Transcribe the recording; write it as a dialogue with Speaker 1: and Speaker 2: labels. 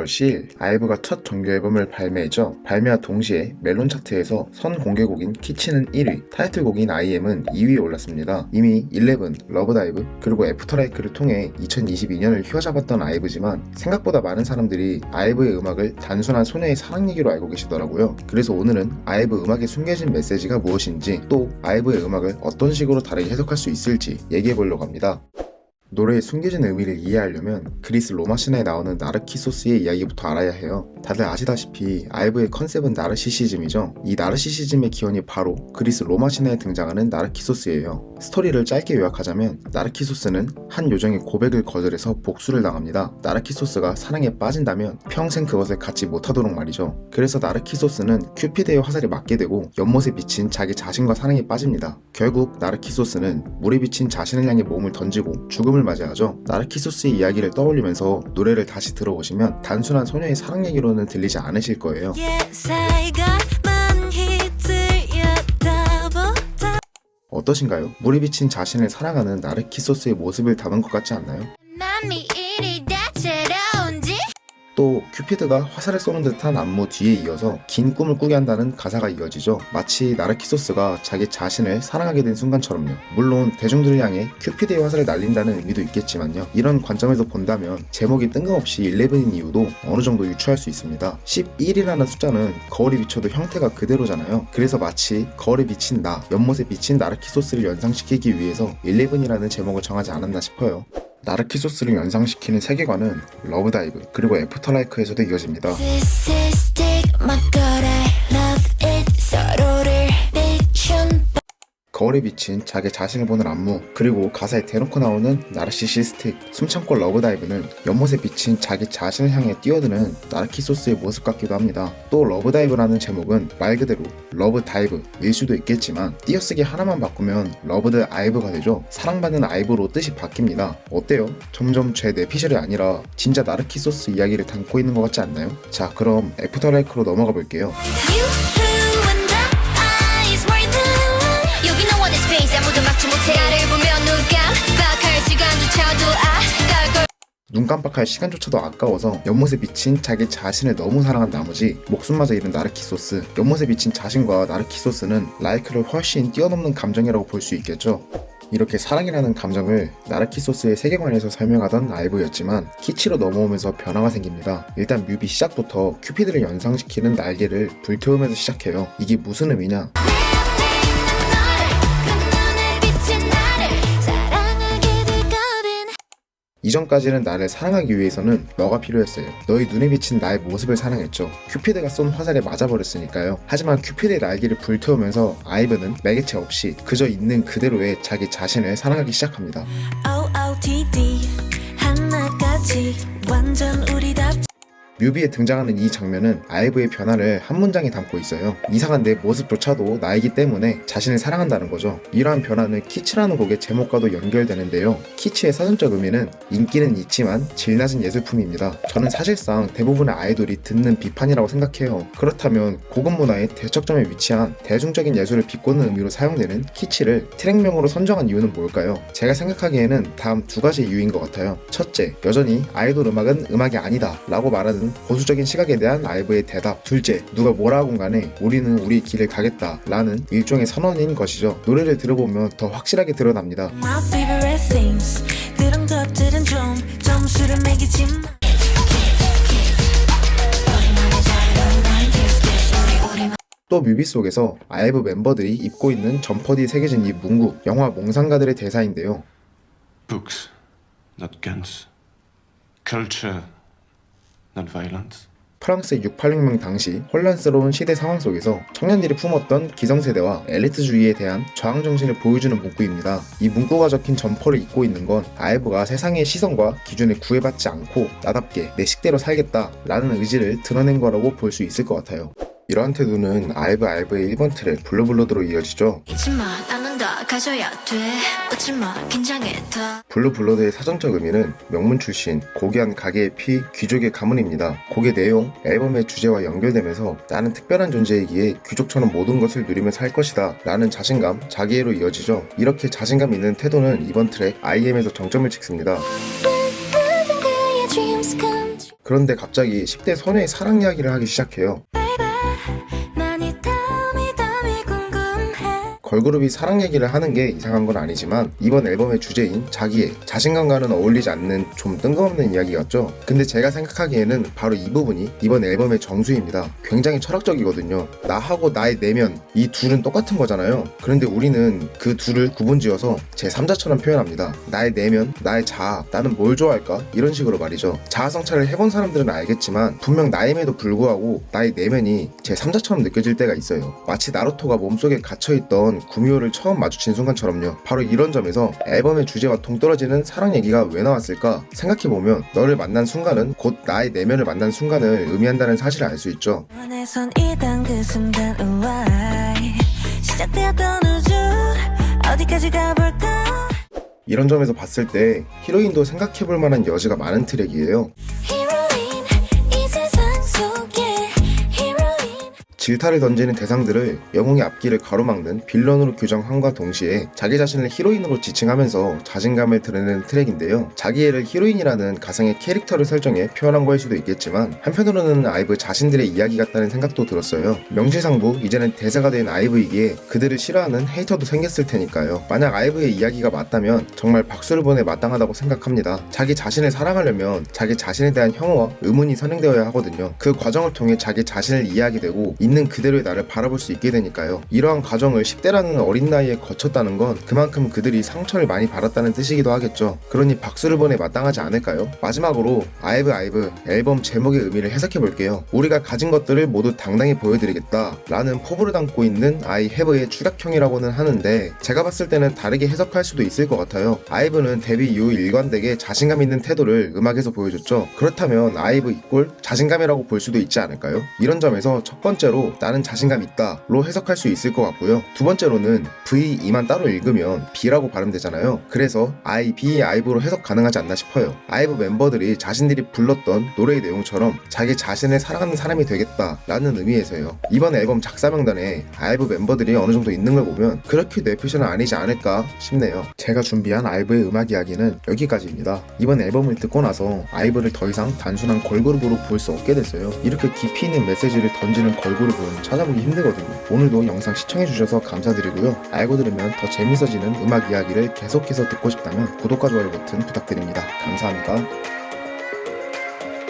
Speaker 1: 4월 10일 아이브가 첫 정규 앨범을 발매했죠. 발매와 동시에 멜론 차트에서 선 공개곡인 키치는 1위, 타이틀곡인 IM은 2위에 올랐습니다. 이미 11, 러브다이브, 그리고 애프터라이크를 통해 2022년을 휘어잡았던 아이브지만 생각보다 많은 사람들이 아이브의 음악을 단순한 소녀의 사랑 얘기로 알고 계시더라고요. 그래서 오늘은 아이브 음악에 숨겨진 메시지가 무엇인지 또 아이브의 음악을 어떤 식으로 다르게 해석할 수 있을지 얘기해 보려고 합니다. 노래의 숨겨진 의미를 이해하려면 그리스 로마 신화에 나오는 나르키소스의 이야기부터 알아야 해요. 다들 아시다시피 아이브의 컨셉은 나르시시즘이죠. 이 나르시시즘의 기원이 바로 그리스 로마 신화에 등장하는 나르키소스예요. 스토리를 짧게 요약하자면 나르키소스는 한 요정의 고백을 거절해서 복수를 당합니다. 나르키소스가 사랑에 빠진다면 평생 그것을 갖지 못하도록 말이죠. 그래서 나르키소스는 큐피드의 화살에 맞게 되고 연못에 비친 자기 자신과 사랑에 빠집니다. 결국 나르키소스는 물에 비친 자신을 향해 몸을 던지고 죽음을 맞이하죠. 나르키소스의 이야기를 떠올리면서 노래를 다시 들어보시면 단순한 소녀의 사랑 얘기로는 들리지 않으실 거예요. 어떠신가요? 물에 비친 자신을 사랑하는 나르키소스의 모습을 담은 것 같지 않나요? 큐피드가 화살을 쏘는 듯한 안무 뒤에 이어서 긴 꿈을 꾸게 한다는 가사가 이어지죠. 마치 나르키소스가 자기 자신을 사랑하게 된 순간처럼요. 물론 대중들을 향해 큐피드의 화살을 날린다는 의미도 있겠지만요. 이런 관점에서 본다면 제목이 뜬금없이 11인 이유도 어느 정도 유추할 수 있습니다. 11이라는 숫자는 거울에 비춰도 형태가 그대로잖아요. 그래서 마치 거울에 비친 나, 연못에 비친 나르키소스를 연상시키기 위해서 11이라는 제목을 정하지 않았나 싶어요. 나르키소스를 연상시키는 세계관은 러브다이브 그리고 애프터라이크에서도 이어집니다. 거울에 비친 자기 자신을 보는 안무 그리고 가사에 대놓고 나오는 나르시시스틱 숨참고 러브다이브는 연못에 비친 자기 자신을 향해 뛰어드는 나르키소스의 모습 같기도 합니다. 또 러브다이브라는 제목은 말 그대로 러브다이브일 수도 있겠지만 띄어쓰기 하나만 바꾸면 러브드 아이브가 되죠. 사랑받는 아이브로 뜻이 바뀝니다. 어때요? 점점 제 내피셜이 아니라 진짜 나르키소스 이야기를 담고 있는 것 같지 않나요? 자 그럼 애프터라이크로 넘어가 볼게요.
Speaker 2: 눈 깜빡할 시간조차도
Speaker 1: 아까워서 연못에 비친 자기 자신을 너무 사랑한 나머지 목숨마저 잃은 나르키소스 연못에 비친 자신과 나르키소스는 라이크를 훨씬 뛰어넘는 감정이라고 볼 수 있겠죠 이렇게 사랑이라는 감정을 나르키소스의 세계관에서 설명하던 아이브였지만 키치로 넘어오면서 변화가 생깁니다. 일단 뮤비 시작부터 큐피드를 연상시키는 날개를 불태우면서 시작해요. 이게 무슨 의미냐? 이전까지는 나를 사랑하기 위해서는 너가 필요했어요. 너희 눈에 비친 나의 모습을 사랑했죠. 큐피드가 쏜 화살에 맞아버렸으니까요. 하지만 큐피드의 날개를 불태우면서 아이브는 매개체 없이 그저 있는 그대로의 자기 자신을 사랑하기 시작합니다.
Speaker 2: OOTD 하나같이 완전 우리답지
Speaker 1: 뮤비에 등장하는 이 장면은 아이브의 변화를 한 문장에 담고 있어요. 이상한 내 모습조차도 나이기 때문에 자신을 사랑한다는 거죠. 이러한 변화는 키치라는 곡의 제목과도 연결되는데요. 키치의 사전적 의미는 인기는 있지만 질 낮은 예술품입니다. 저는 사실상 대부분의 아이돌이 듣는 비판이라고 생각해요. 그렇다면 고급 문화의 대척점에 위치한 대중적인 예술을 비꼬는 의미로 사용되는 키치를 트랙명으로 선정한 이유는 뭘까요? 제가 생각하기에는 다음 두 가지 이유인 것 같아요. 첫째, 여전히 아이돌 음악은 음악이 아니다 라고 말하는 보수적인 시각에 대한 아이브의 대답. 둘째, 누가 뭐라 하건 간에 우리는 우리 길을 가겠다 라는 일종의 선언인 것이죠. 노래를 들어보면 더 확실하게 드러납니다. 또 뮤비 속에서 아이브 멤버들이 입고 있는 점퍼 뒤에 새겨진 이 문구, 영화 몽상가들의 대사인데요.
Speaker 3: Books, not guns. Culture.
Speaker 1: 프랑스 686명 당시 혼란스러운 시대 상황 속에서 청년들이 품었던 기성세대와 엘리트주의에 대한 저항 정신을 보여주는 문구입니다. 이 문구가 적힌 점퍼를 입고 있는 건 아이브가 세상의 시선과 기준에 구애받지 않고 나답게 내 식대로 살겠다라는 의지를 드러낸 거라고 볼 수 있을 것 같아요. 이러한 태도는 아이브 아이브의 1번 트랙 블루블러드로 이어지죠. 블루블러드의 사전적 의미는 명문 출신, 고귀한 가게의 피, 귀족의 가문입니다. 곡의 내용, 앨범의 주제와 연결되면서 나는 특별한 존재이기에 귀족처럼 모든 것을 누리며 살 것이다 라는 자신감, 자기애로 이어지죠. 이렇게 자신감 있는 태도는 이번 트랙 IM에서 정점을 찍습니다. 그런데 갑자기 10대 소녀의 사랑 이야기를 하기 시작해요. 걸그룹이 사랑 얘기를 하는 게 이상한 건 아니지만 이번 앨범의 주제인 자기의 자신감과는 어울리지 않는 좀 뜬금없는 이야기 같죠? 근데 제가 생각하기에는 바로 이 부분이 이번 앨범의 정수입니다. 굉장히 철학적이거든요. 나하고 나의 내면 이 둘은 똑같은 거잖아요. 그런데 우리는 그 둘을 구분지어서 제 3자처럼 표현합니다. 나의 내면, 나의 자아, 나는 뭘 좋아할까? 이런 식으로 말이죠. 자아 성찰을 해본 사람들은 알겠지만 분명 나임에도 불구하고 나의 내면이 제 3자처럼 느껴질 때가 있어요. 마치 나루토가 몸속에 갇혀있던 구미호를 처음 마주친 순간처럼요. 바로 이런 점에서 앨범의 주제와 동떨어지는 사랑 얘기가 왜 나왔을까 생각해보면 너를 만난 순간은 곧 나의 내면을 만난 순간을 의미한다는 사실을 알 수 있죠.
Speaker 2: 그
Speaker 1: 이런 점에서 봤을 때 히로인도 생각해볼 만한 여지가 많은 트랙이에요. 질타를 던지는 대상들을 영웅의 앞길을 가로막는 빌런으로 규정함과 동시에 자기 자신을 히로인으로 지칭하면서 자신감을 드러내는 트랙인데요. 자기애를 히로인이라는 가상의 캐릭터를 설정해 표현한 거일 수도 있겠지만 한편으로는 아이브 자신들의 이야기 같다는 생각도 들었어요. 명실상부 이제는 대사가 된 아이브이기에 그들을 싫어하는 헤이터도 생겼을 테니까요. 만약 아이브의 이야기가 맞다면 정말 박수를 보내 마땅하다고 생각합니다. 자기 자신을 사랑하려면 자기 자신에 대한 혐오와 의문이 선행되어야 하거든요. 그 과정을 통해 자기 자신을 이해하게 되고 있는 그대로의 나를 바라볼 수 있게 되니까요. 이러한 과정을 10대라는 어린 나이에 거쳤다는 건 그만큼 그들이 상처를 많이 받았다는 뜻이기도 하겠죠. 그러니 박수를 보내 마땅하지 않을까요? 마지막으로 아이브 아이브 앨범 제목의 의미를 해석해 볼게요. 우리가 가진 것들을 모두 당당히 보여드리겠다 라는 포부를 담고 있는 아이 해브의 추격형이라고는 하는데 제가 봤을 때는 다르게 해석할 수도 있을 것 같아요. 아이브는 데뷔 이후 일관되게 자신감 있는 태도를 음악에서 보여줬죠. 그렇다면 아이브 이꼴 자신감이라고 볼 수도 있지 않을까요? 이런 점에서 첫 번째로 나는 자신감 있다로 해석할 수 있을 것 같고요. 두 번째로는 V 이만 따로 읽으면 B라고 발음되잖아요. 그래서 I, B, 아이브로 해석 가능하지 않나 싶어요. 아이브 멤버들이 자신들이 불렀던 노래의 내용처럼 자기 자신을 사랑하는 사람이 되겠다라는 의미에서요. 이번 앨범 작사 명단에 아이브 멤버들이 어느 정도 있는 걸 보면 그렇게 뇌표시는 아니지 않을까 싶네요. 제가 준비한 아이브의 음악 이야기는 여기까지입니다. 이번 앨범을 듣고 나서 아이브를 더 이상 단순한 걸그룹으로 볼 수 없게 됐어요. 이렇게 깊이 있는 메시지를 던지는 걸그룹 은 찾아보기 힘들거든요. 오늘도 영상 시청해주셔서 감사드리고요. 알고 들으면 더 재밌어지는 음악 이야기를 계속해서 듣고 싶다면 구독과 좋아요 버튼 부탁드립니다. 감사합니다.